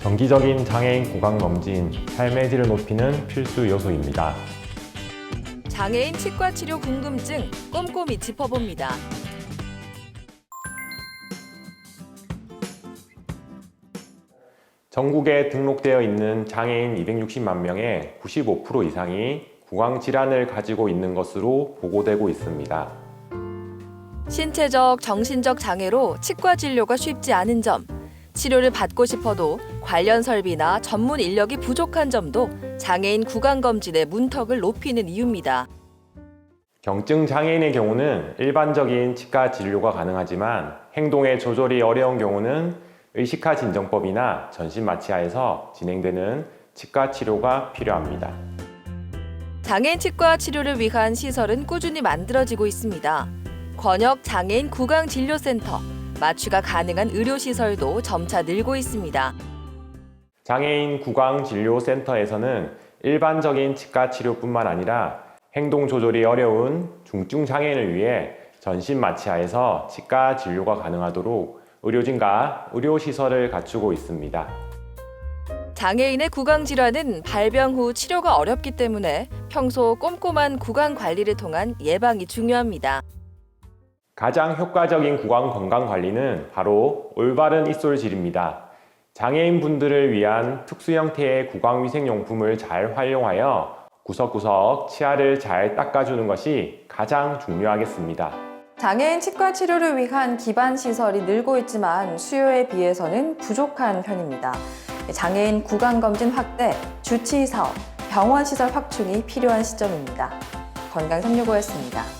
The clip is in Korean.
정기적인 장애인 구강 검진, 삶의 질을 높이는 필수 요소입니다. 장애인 치과 치료 궁금증 꼼꼼히 짚어봅니다. 전국에 등록되어 있는 장애인 260만 명의 95% 이상이 구강 질환을 가지고 있는 것으로 보고되고 있습니다. 신체적, 정신적 장애로 치과 진료가 쉽지 않은 점, 치료를 받고 싶어도 관련 설비나 전문 인력이 부족한 점도 장애인 구강 검진의 문턱을 높이는 이유입니다. 경증 장애인의 경우는 일반적인 치과 진료가 가능하지만 행동의 조절이 어려운 경우는 의식화 진정법이나 전신 마취하에서 진행되는 치과 치료가 필요합니다. 장애인 치과 치료를 위한 시설은 꾸준히 만들어지고 있습니다. 권역 장애인 구강 진료센터, 마취가 가능한 의료 시설도 점차 늘고 있습니다. 장애인 구강 진료 센터에서는 일반적인 치과 치료뿐만 아니라 행동 조절이 어려운 중증 장애인을 위해 전신 마취하에서 치과 진료가 가능하도록 의료진과 의료 시설을 갖추고 있습니다. 장애인의 구강 질환은 발병 후 치료가 어렵기 때문에 평소 꼼꼼한 구강 관리를 통한 예방이 중요합니다. 가장 효과적인 구강 건강 관리는 바로 올바른 입술질입니다. 장애인 분들을 위한 특수 형태의 구강 위생 용품을 잘 활용하여 구석구석 치아를 잘 닦아주는 것이 가장 중요하겠습니다. 장애인 치과 치료를 위한 기반 시설이 늘고 있지만 수요에 비해서는 부족한 편입니다. 장애인 구강 검진 확대, 주치 사업, 병원 시설 확충이 필요한 시점입니다. 건강 365였습니다.